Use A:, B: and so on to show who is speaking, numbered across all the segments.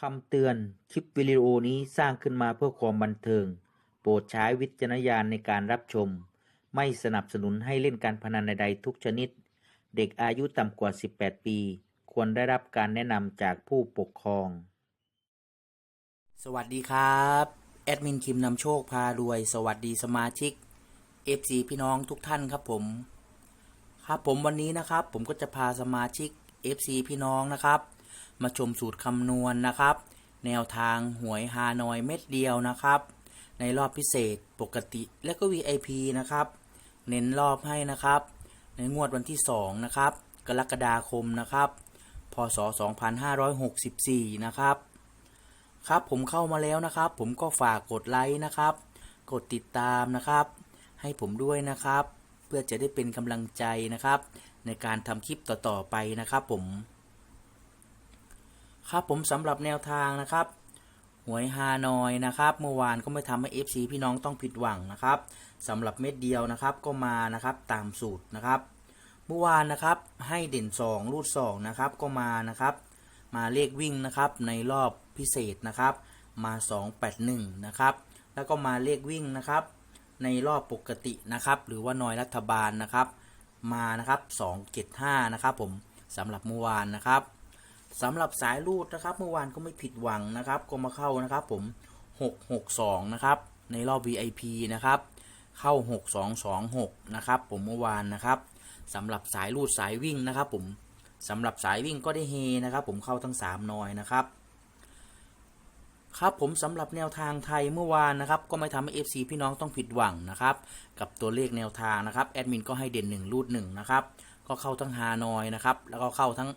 A: คำเตือน คลิปวิดีโอนี้สร้างขึ้นมาเพื่อความบันเทิง โปรดใช้วิจารณญาณในการรับชม ไม่สนับสนุนให้เล่นการพนันใดๆทุกชนิด เด็กอายุต่ำกว่า 18 ปี ควรได้รับการแนะนำจากผู้ปกครอง
B: สวัสดีครับ แอดมินคิมนำโชคพารวย สวัสดีสมาชิก FC พี่น้องทุกท่านครับผม ครับผมวันนี้นะครับ ผมก็จะพาสมาชิก FC พี่น้องนะครับ มาชมสูตรคำนวณนะครับ แนวทางหวยฮานอยเม็ดเดียวนะครับ ในรอบพิเศษปกติและก็ VIP นะครับ เน้นรอบให้นะครับ ในงวดวันที่ 2 นะครับ กรกฎาคมนะครับ พศ 2564 นะครับ ครับผมเข้ามาแล้วนะครับ ผมก็ฝากกดไลค์นะครับ กดติดตามนะครับ ให้ผมด้วยนะครับ เพื่อจะได้เป็นกำลังใจนะครับ ในการทำคลิปต่อๆไปนะครับผม ครับผมสำหรับแนวทางนะครับหวยฮานอยนะครับเมื่อวานก็ไม่ทำให้ FC พี่น้องต้องผิดหวังนะครับสำหรับเม็ดเดียวนะครับก็มานะครับตามสูตรนะครับเมื่อวานนะครับให้เด่น 2 รูด2นะครับก็มานะครับมาเลขวิ่งนะครับในรอบพิเศษนะครับมา 281นะครับแล้วก็มาเลขวิ่งนะครับในรอบปกตินะครับหรือว่านอยรัฐบาลนะครับมานะครับ275นะครับผมสำหรับเมื่อวานนะครับ สำหรับสายรูดนะครับเมื่อวานก็ไม่ผิดหวังนะครับ ก็มาเข้านะครับผม 662 นะครับ ในรอบ VIP นะครับ เข้า 6226 นะครับ ผมเมื่อวานนะครับสำหรับสายรูดสายวิ่งนะครับ ผมสำหรับสายวิ่งก็ได้เฮนะครับ ผมเข้าทั้ง 3 นอยนะครับครับผมสำหรับแนวทางไทยเมื่อวานนะครับ ก็ไม่ทำให้ FC พี่น้องต้องผิดหวังนะครับ กับตัวเลขแนวทางนะครับแอดมินก็ให้เด่น 1 รูด1นะครับ ก็เข้าทั้งฮานอยนะครับ แล้วก็เข้าทั้ง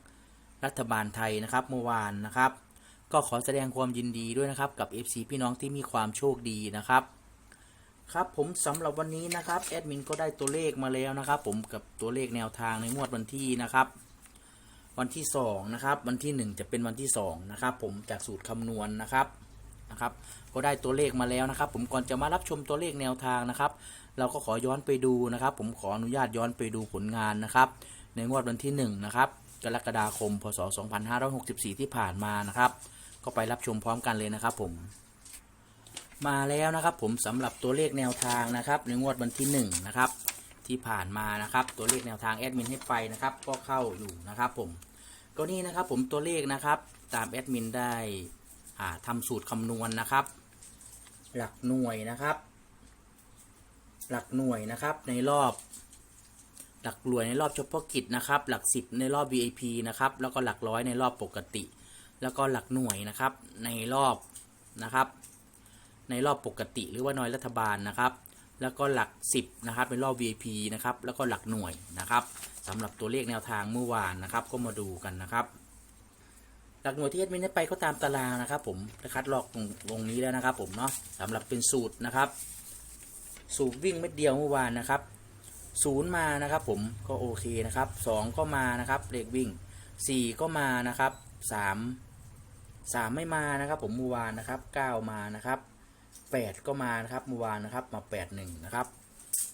B: รัฐบาลไทยนะครับเมื่อวานนะครับ ก็ขอแสดงความยินดีด้วยนะครับกับ FC พี่น้องที่มีความโชคดีนะครับ ครับผมสำหรับวันนี้นะครับแอดมินก็ได้ตัวเลขมาแล้วนะครับ ผมกับตัวเลขแนวทางในงวดวันที่นะครับวันที่2นะครับวันที่ 1 จะเป็นวันที่2นะครับผมจากสูตรคำนวณนะครับนะครับ ก็ได้ตัวเลขมาแล้วนะครับ ผมก่อนจะมารับชมตัวเลขแนวทางนะครับ เราก็ขอย้อนไปดูนะครับ ผมขออนุญาตย้อนไปดูผลงานนะครับ ในงวดวันที่1นะครับ กรกฎาคม พศ 2564 ที่ผ่านมานะครับ ก็ไปรับชมพร้อมกันเลยนะครับผม มาแล้วนะครับผมสำหรับตัวเลขแนวทางนะครับในงวดวันที่1นะครับที่ผ่านมานะครับ ตัวเลขแนวทางแอดมินให้ไปนะครับ ก็เข้าอยู่นะครับผมก็นี่นะครับผมตัวเลขนะครับตามแอดมินได้อ่าทำสูตรคำนวณนะครับ หลักหน่วยนะครับ หลักหน่วยนะครับในรอบ หลักหน่วยในรอบเฉพาะกิจนะครับ หลักสิบในรอบ VIP นะครับ แล้วก็หลักร้อยในรอบปกติ แล้วก็หลักหน่วยนะครับ ในรอบนะครับ ในรอบปกติ หรือว่าน้อยรัฐบาลนะครับ แล้วก็หลัก 10 นะครับเป็นรอบ VIP นะครับ แล้วก็หลักหน่วยนะครับสำหรับตัวเลขแนวทางเมื่อวานนะครับ ก็มาดูกันนะครับ หลักหน่วยที่เอ็ดมินได้ไปก็ตามตารางนะครับ ผมคัดลอกตรงตรงนี้แล้วนะครับ ผมเนาะสำหรับเป็นสูตรนะครับ สูตรวิ่งเม็ดเดียวเมื่อวานนะครับ ศูนย์มานะครับผมก็โอเคนะครับสองก็มานะครับเลขวิ่งสี่ก็มานะครับสามสามไม่มานะครับผมเมื่อวานนะครับเก้ามานะครับแปดก็มานะครับเมื่อวานนะครับมาแปดหนึ่งนะครับ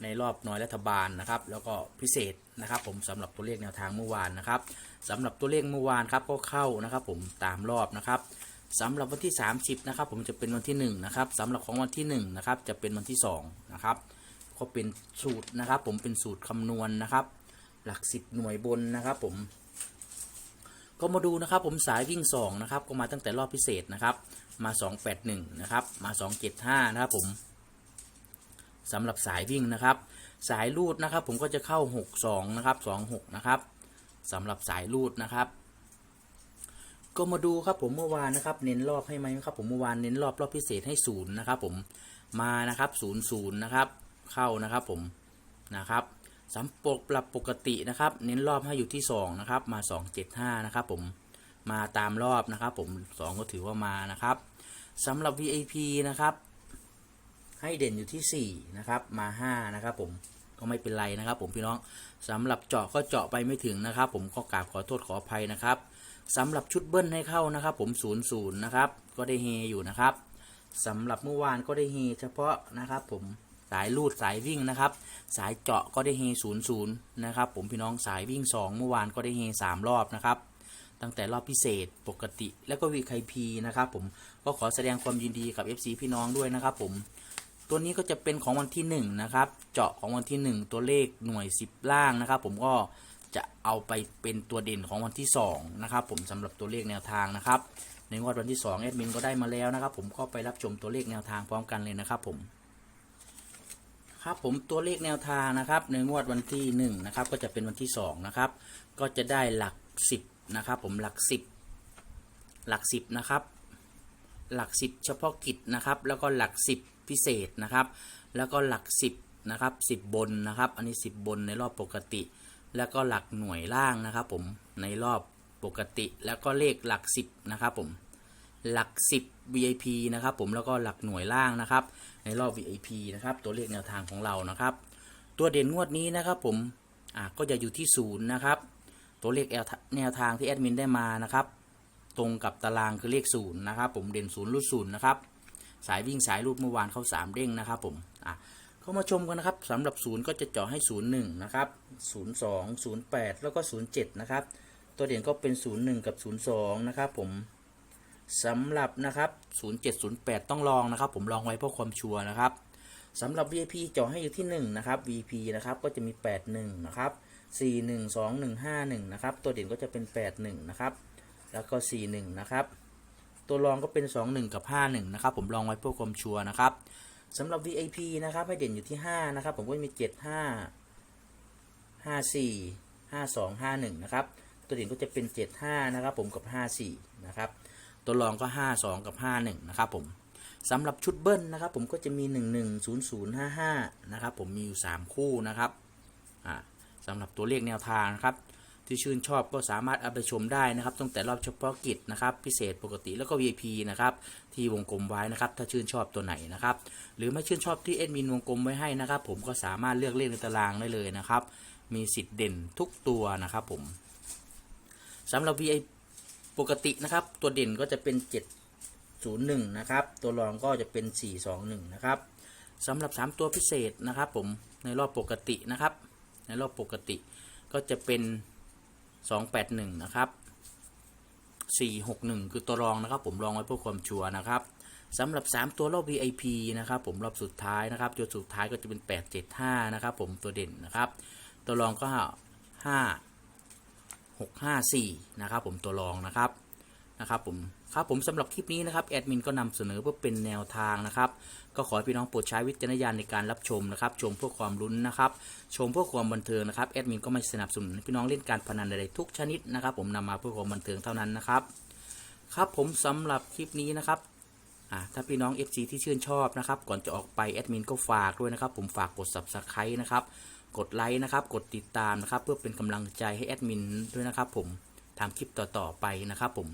B: ในรอบน้อยรัฐบาลนะครับ แล้วก็พิเศษนะครับ ผมสำหรับตัวเลขแนวทางเมื่อวานนะครับสำหรับตัวเลขเมื่อวานครับก็เข้านะครับ ผมตามรอบนะครับสำหรับวันที่ 30นะครับผมจะเป็นวันที่1นะครับสำหรับของวันที่1นะครับจะเป็นวันที่2นะครับ ก็เป็นสูตรนะครับ ผมเป็นสูตรคำนวณนะครับ หลัก10หน่วยบนนะครับ ผม ก็มาดูนะครับ ผมสายวิ่ง2นะครับก็มาตั้งแต่รอบพิเศษนะครับ มา 281 นะครับ มา 275 นะครับผมสำหรับสายวิ่งนะครับ สายรูดนะครับ ผมก็จะเข้า 62 นะครับ 26 นะครับสำหรับสายรูดนะครับก็มาดูครับผมเมื่อวานนะครับเน้นรอบให้ไหมครับผมเมื่อวานเน้นรอบรอบพิเศษให้ศูนย์นะครับผมมานะครับศูนย์ศูนย์นะครับ เข้านะครับผมนะครับสำปกปรับปกตินะครับ เน้นรอบให้อยู่ที่2นะครับมา 275 นะครับผมมาตามรอบนะครับ ผม 2 ก็ถือว่ามานะครับสำหรับ VIP นะครับ ให้เด่นอยู่ที่ 4 นะครับ มา 5 นะครับ ผมก็ไม่เป็นไรนะครับ ผมพี่น้องสำหรับเจาะก็เจาะไปไม่ถึงนะครับ ผมก็กราบขอโทษขออภัยนะครับสำหรับชุดเบิ้ลให้เข้านะครับ ผม0 0นย์นะครับ ก็ได้เฮอยู่นะครับสำหรับเมื่อวานก็ได้เฮเฉพาะนะครับ ผมายลูดสายวิ่งนะครับ สายเจาะก็ได้เฮ0 0นย์นะครับ ผมพี่น้องสายวิ่ง 2 เมื่อวานก็ได้เฮ3รอบนะครับ ตั้งแต่รอบพิเศษปกติแล้วก็ VIP นะครับ ผมก็ขอแสดงความยินดีกับ FC พี่น้องด้วยนะครับผมตัวนี้ก็จะเป็นของวันที่1นะครับ เจาะของวันที่ 1 ตัวเลขหน่วย 10 ล่างนะครับ ผมก็จะเอาไปเป็นตัวเด่นของวันที่2นะครับ ผมสำหรับตัวเลขแนวทางนะครับในงวดวันที่2แอดมินก็ได้มาแล้วนะครับ ผมก็ไปรับชมตัวเลขแนวทางพร้อมกันเลยนะครับผม ครับผมตัวเลขแนวทางนะครับ ในงวดวันที่1นะครับก็จะเป็นวันที่2นะครับก็จะได้หลัก 10นะครับผมหลัก 10 หลัก 10นะครับหลัก 10 เฉพาะกิจนะครับ แล้วก็หลัก 10 พิเศษนะครับ แล้วก็หลัก 10นะครับ10 บนนะครับ อันนี้ 10 บนในรอบปกติ แล้วก็หลักหน่วยล่างนะครับ ผมในรอบปกติ แล้วก็เลขหลัก 10นะครับผม หลัก 10 VIP นะครับผมแล้วก็หลักหน่วยล่างนะครับในรอบ VIP นะครับตัวเลขแนวทางของเรานะครับ ตัวเด่นงวดนี้นะครับผมอ่าก็จะอยู่ที่ศูนย์นะครับตัวเลขแนวทางที่แอดมินได้มานะครับตรงกับตารางคือเลขศูนย์นะครับผมเด่นศูนย์รูดศูนย์นะครับสายวิ่งสายรูดเมื่อวานเข้าสามเด้งนะครับผมอะเข้ามาชมกันนะครับสำหรับศูนย์ก็จะเจาะให้ศูนย์หนึ่งนะครับศูนย์สองศูนย์แปดแล้วก็ศูนย์เจ็ดนะครับ ตัวเด่นก็เป็นศูนย์หนึ่งกับศูนย์สองนะครับผม สำหรับนะครับศูนย์เจ็ดศูนย์แปดต้องลองนะครับ ผมลองไว้เพื่อความชัวร์นะครับสำหรับ VIP เจาะให้อยู่ที่หนึ่งนะครับ VP นะครับก็จะมีแปดหนึ่งนะครับสี่หนึ่งสองหนึ่งห้าหนึ่งนะครับ ตัวเด่นก็จะเป็นแปดหนึ่งนะครับ แล้วก็สี่หนึ่งนะครับ ตัวรองก็เป็น 2 1 กับ 5 1 นะครับ ผมลองไว้เพื่อความชัวร์นะครับสำหรับ VIP นะครับให้เด่นอยู่ที่ 5 นะครับ ผมก็มี 7 5 5 4 5 2 5 1 นะครับ ตัวเด่นก็จะเป็น 7 5 นะครับ ผมกับ 5 4 นะครับ ตัวรองก็ 5 2 กับ 5 1 นะครับผมสำหรับชุดเบิ้ลนะครับผมก็จะมี 1 1 0 0 5 5 นะครับผมมีอยู่ 3 คู่นะครับสำหรับตัวเลขแนวทางนะครับที่ชื่นชอบก็สามารถเอาไปชมได้นะครับตั้งแต่รอบเฉพาะกิจนะครับพิเศษปกติแล้วก็ VIP นะครับที่วงกลมไว้นะครับถ้าชื่นชอบตัวไหนนะครับหรือไม่ชื่นชอบที่เอ็ดมินวงกลมไว้ให้นะครับ ผมก็สามารถเลือกเลขในตารางได้เลยนะครับ มีสิทธิ์เด่นทุกตัวนะครับผมสำหรับ VIP ปกตินะครับ ตัวเด่นก็จะเป็น 701 นะครับ ตัวรองก็จะเป็น 421 นะครับสำหรับ 3 ตัวพิเศษนะครับ ผมในรอบปกตินะครับ ในรอบปกติก็จะเป็น 281 นะครับ 461 คือตัวรองนะครับ ผมรองไว้เพื่อความชัวร์นะครับสำหรับ 3 ตัวรอบ VIP นะครับ ผมรอบสุดท้ายนะครับตัวสุดท้ายก็จะเป็น 875 นะครับ ผมตัวเด่นนะครับ ตัวรองก็ 5 654 นะครับผมตัวรองนะครับนะครับผมครับผมสำหรับคลิปนี้นะครับแอดมินก็นำเสนอเพื่อเป็นแนวทางนะครับ ก็ขอให้พี่น้องโปรดใช้วิจารณญาณในการรับชมนะครับ ชมเพื่อความลุ้นนะครับ ชมเพื่อความบันเทิงนะครับแอดมินก็ไม่สนับสนุนให้พี่น้องเล่นการพนันใดๆทุกชนิดนะครับผมนำมาเพื่อความบันเทิงเท่านั้นนะครับครับผมสำหรับคลิปนี้นะครับถ้าพี่น้อง FC ที่ชื่นชอบนะครับ ก่อนจะออกไปแอดมินก็ฝากด้วยนะครับ ผมฝากกด Subscribe นะครับ กดไลค์นะครับ กดติดตามนะครับ เพื่อเป็นกำลังใจให้แอดมินด้วยนะครับ ผมทำคลิปต่อๆไปนะครับ ผม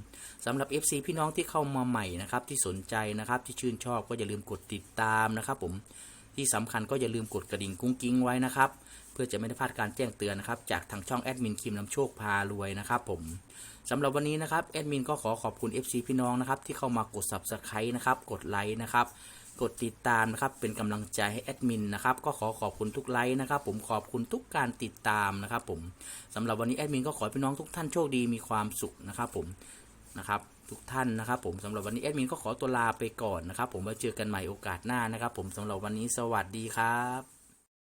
B: สำหรับ FC พี่น้องที่เข้ามาใหม่นะครับ ที่สนใจนะครับ ที่ชื่นชอบก็อย่าลืมกดติดตามนะครับ ผมที่สำคัญก็อย่าลืมกดกระดิ่งกุ้งกิ้งไว้นะครับ เพื่อจะไม่ได้พลาดการแจ้งเตือนนะครับ จากทางช่องแอดมินคิมนำโชคพารวยนะครับผมสำหรับวันนี้นะครับแอดมินก็ขอขอบคุณ FC พี่น้องนะครับที่เข้ามากด Subscribe นะครับกดไลค์นะครับ กดติดตามนะครับ เป็นกำลังใจให้แอดมินนะครับ ก็ขอขอบคุณทุกไลค์นะครับ ผมขอบคุณทุกการติดตามนะครับ ผมสำหรับวันนี้แอดมินก็ขอให้พี่น้องทุกท่านโชคดีมีความสุขนะครับผมนะครับทุกท่านนะครับผมสำหรับวันนี้แอดมินก็ขอตัวลาไปก่อนนะครับ ผมไว้เจอกันใหม่โอกาสหน้านะครับ ผมสำหรับวันนี้สวัสดีครับ